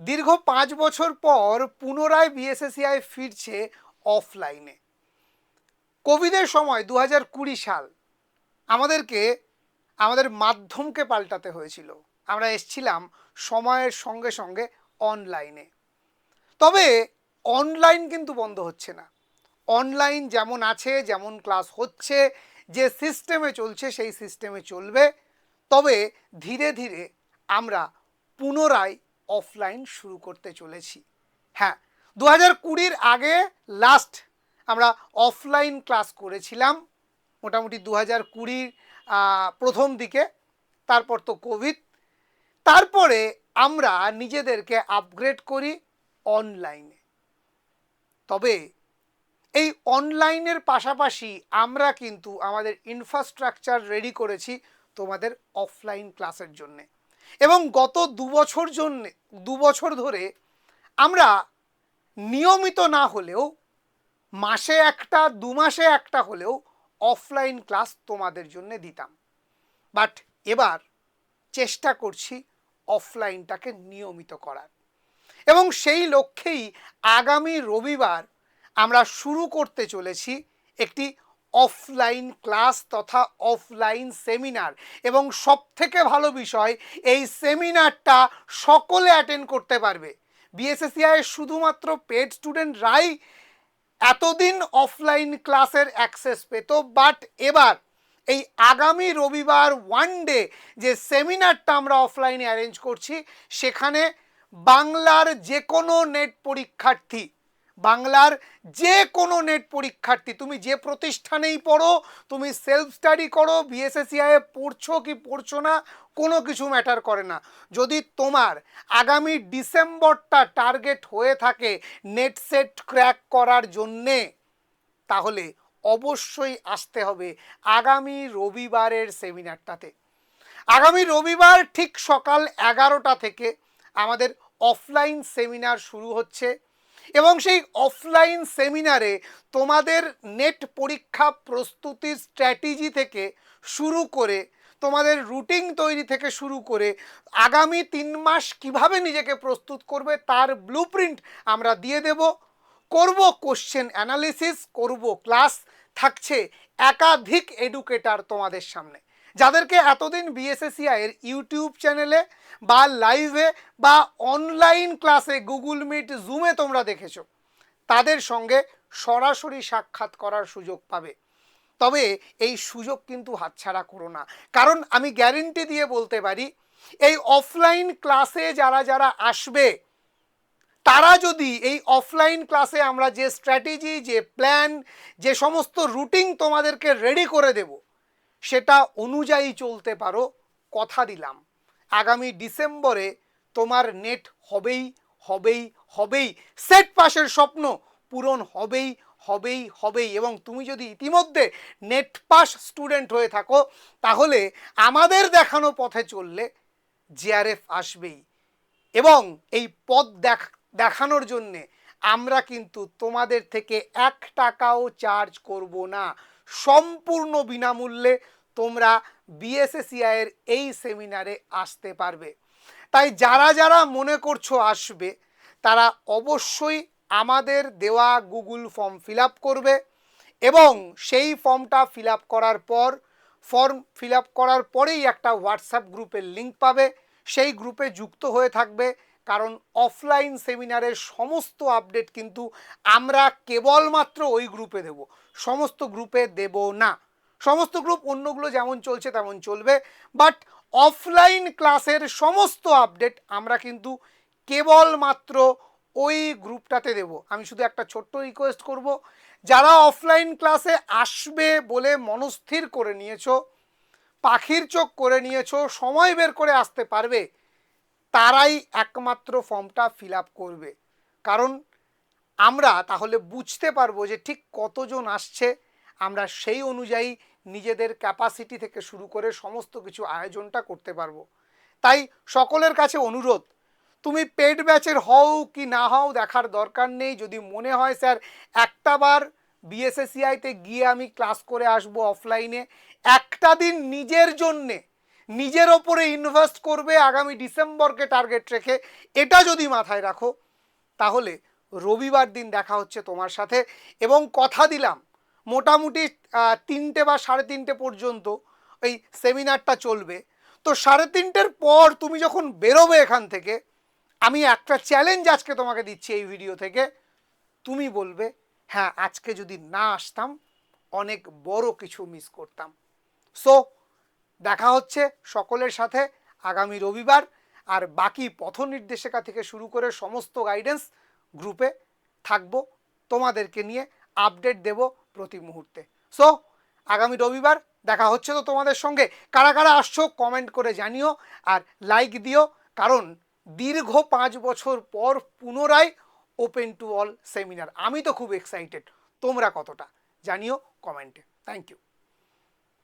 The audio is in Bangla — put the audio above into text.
দীর্ঘ পাঁচ বছর পর পুনরায় বিএসএসিআই ফিরছে অফলাইনে কোভিডের সময় দু হাজার কুড়ি সাল আমাদেরকে, আমাদের মাধ্যমকে পাল্টাতে হয়েছিল। আমরা এসছিলাম সময়ের সঙ্গে সঙ্গে অনলাইনে তবে অনলাইন কিন্তু বন্ধ হচ্ছে না। অনলাইন যেমন আছে, যেমন ক্লাস হচ্ছে, যে সিস্টেমে চলছে সেই সিস্টেমে চলবে। তবে ধীরে ধীরে আমরা পুনরায় অফলাইন শুরু করতে চলেছি। হ্যাঁ দু হাজার কুড়ির আগে লাস্ট আমরা অফলাইন ক্লাস করেছিলাম। মোটামুটি দু হাজার কুড়ির প্রথম দিকে, তারপর তো কোভিড তারপরে আমরা নিজেদেরকে আপগ্রেড করি অনলাইনে তবে এই অনলাইনের পাশাপাশি আমরা কিন্তু আমাদের ইনফ্রাস্ট্রাকচার রেডি করেছি তোমাদের অফলাইন ক্লাসের জন্যে। এবং গত দু বছর জন্যে দু বছর ধরে আমরা নিয়মিত না হলেও, মাসে একটা, দু মাসে একটা হলেও অফলাইন ক্লাস তোমাদের জন্য দিতাম। বাট এবার চেষ্টা করছি অফলাইনটাকে নিয়মিত করার। এবং সেই লক্ষ্যেই আগামী রবিবার আমরা শুরু করতে চলেছি একটি অফলাইন ক্লাস তথা অফলাইন সেমিনার। এবং সবথেকে ভালো বিষয়, এই সেমিনারটা সকলে অ্যাটেন্ড করতে পারবে। বিএসএসিআই শুধুমাত্র পেড স্টুডেন্টরাই এতদিন অফলাইন ক্লাসের অ্যাক্সেস পেত। বাট এবার, এই আগামী রবিবার ওয়ান ডে যে সেমিনারটা আমরা অফলাইনে অ্যারেঞ্জ করছি, সেখানে বাংলার যে কোনো নেট পরীক্ষার্থী বাংলার যে কোনো নেট পরীক্ষার্থী, তুমি যে প্রতিষ্ঠানেই পড়ো, তুমি সেলফ স্টাডি করো বিএসএসিআই পড়ছো কি পড়ছো না, কোনো কিছু ম্যাটার করে না। যদি তোমার আগামী ডিসেম্বরটা টার্গেট হয়ে থাকে নেট সেট ক্র্যাক করার জন্যে, তাহলে অবশ্যই আসতে হবে আগামী রবিবারের সেমিনারটাতে। আগামী রবিবার ঠিক সকাল এগারোটা থেকে আমাদের অফলাইন সেমিনার শুরু হচ্ছে। এবং সেই অফলাইন সেমিনারে তোমাদের নেট পরীক্ষা প্রস্তুতির স্ট্র্যাটেজি থেকে শুরু করে, তোমাদের রুটিন তৈরি থেকে শুরু করে, আগামী তিন মাস কীভাবে নিজেকে প্রস্তুত করবে তার ব্লুপ্রিন্ট আমরা দিয়ে দেব। করব কোশ্চেন অ্যানালিসিস করব ক্লাস থাকছে একাধিক এডুকেটার তোমাদের সামনে। যাদেরকে এতদিন বিএসএসিআই এর ইউটিউব চ্যানেলে বা লাইভে বা অনলাইন ক্লাসে গুগল মিট জুমে তোমরা দেখেছ, তাদের সঙ্গে সরাসরি সাক্ষাৎ করার সুযোগ পাবে। তবে এই সুযোগ কিন্তু হাতছাড়া করো না। কারণ আমি গ্যারেন্টি দিয়ে বলতে পারি, এই অফলাইন ক্লাসে যারা যারা আসবে, তারা যদি এই অফলাইন ক্লাসে আমরা যে স্ট্র্যাটেজি যে প্ল্যান যে সমস্ত রুটিন তোমাদেরকে রেডি করে দেব সেটা অনুযায়ী চলতে পারো, কথা দিলাম। আগামী ডিসেম্বরে তোমার নেট হবেই হবেই হবেই। সেট পাসের স্বপ্ন পূরণ হবেই হবেই হবেই। এবং তুমি যদি ইতিমধ্যে নেট পাস স্টুডেন্ট হয়ে থাকো, তাহলে আমাদের দেখানো পথে চললে জেআরএফ আসবেই। এবং এই পথ দেখ, দেখানোর জন্যে আমরা কিন্তু তোমাদের থেকে এক টাকাও চার্জ করব না। সম্পূর্ণ বিনামূল্যে তোমরা বিএসএসিআই এর এই সেমিনারে আসতে পারবে। তাই যারা যারা মনে করছ আসবে, তারা অবশ্যই আমাদের দেওয়া গুগল ফর্ম ফিল করবে এবং সেই ফর্মটা ফিল করার পর ফর্ম ফিল করার পরেই একটা হোয়াটসঅ্যাপ গ্রুপের লিঙ্ক পাবে। সেই গ্রুপে যুক্ত হয়ে থাকবে কারণ অফলাইন সেমিনারের সমস্ত আপডেট কিন্তু আমরা কেবলমাত্র ওই গ্রুপে দেব। সমস্ত গ্রুপে দেব না। সমস্ত গ্রুপ অন্যগুলো যেমন চলছে তেমন চলবে। বাট অফলাইন ক্লাসের সমস্ত আপডেট আমরা কিন্তু কেবলমাত্র ওই গ্রুপটাতে দেব। আমি শুধু একটা ছোট্ট রিকোয়েস্ট করব, যারা অফলাইন ক্লাসে আসবে বলে মনস্থির করে নিয়েছো, পাখির চোখ করে নিয়েছো, সময় বের করে আসতে পারবে তারাই একমাত্র ফর্মটা ফিল করবে। কারণ আমরা তাহলে বুঝতে পারব যে ঠিক কতজন আসছে, আমরা সেই অনুযায়ী নিজেদের ক্যাপাসিটি থেকে শুরু করে সমস্ত কিছু আয়োজনটা করতে পারব। তাই সকলের কাছে অনুরোধ, তুমি পেড ব্যাচের হও কি না হও দেখার দরকার নেই। যদি মনে হয় স্যার একটা বার বিএসএসিআইতে গিয়ে আমি ক্লাস করে আসব অফলাইনে একটা দিন নিজের জন্যে নিজের ওপরে ইনভেস্ট করবে, আগামী ডিসেম্বরকে টার্গেট রেখে, এটা যদি মাথায় রাখো, তাহলে রবিবার দিন দেখা হচ্ছে তোমার সাথে। এবং কথা দিলাম, মোটামুটি তিনটে বা সাড়ে তিনটে পর্যন্ত এই সেমিনারটা চলবে। তো সাড়ে তিনটের পর তুমি যখন বেরোবে এখান থেকে, আমি একটা চ্যালেঞ্জ আজকে তোমাকে দিচ্ছি এই ভিডিও থেকে। তুমি বলবে হ্যাঁ আজকে যদি না আসতাম, অনেক বড় কিছু মিস করতাম। সো দেখা হচ্ছে সকলের সাথে আগামী রবিবার আর বাকি পথ নির্দেশিকা থেকে শুরু করে সমস্ত গাইডেন্স গ্রুপে থাকব। তোমাদেরকে নিয়ে আপডেট দেব প্রতি মুহূর্তে। সো আগামী রবিবার দেখা হচ্ছে তো তোমাদের সঙ্গে। কারা কারা আসছো কমেন্ট করে জানিও আর লাইক দিও। কারণ দীর্ঘ পাঁচ বছর পর পুনরায় ওপেন টু অল সেমিনার আমি তো খুব এক্সাইটেড তোমরা কতটা? জানিও কমেন্টে থ্যাংক ইউ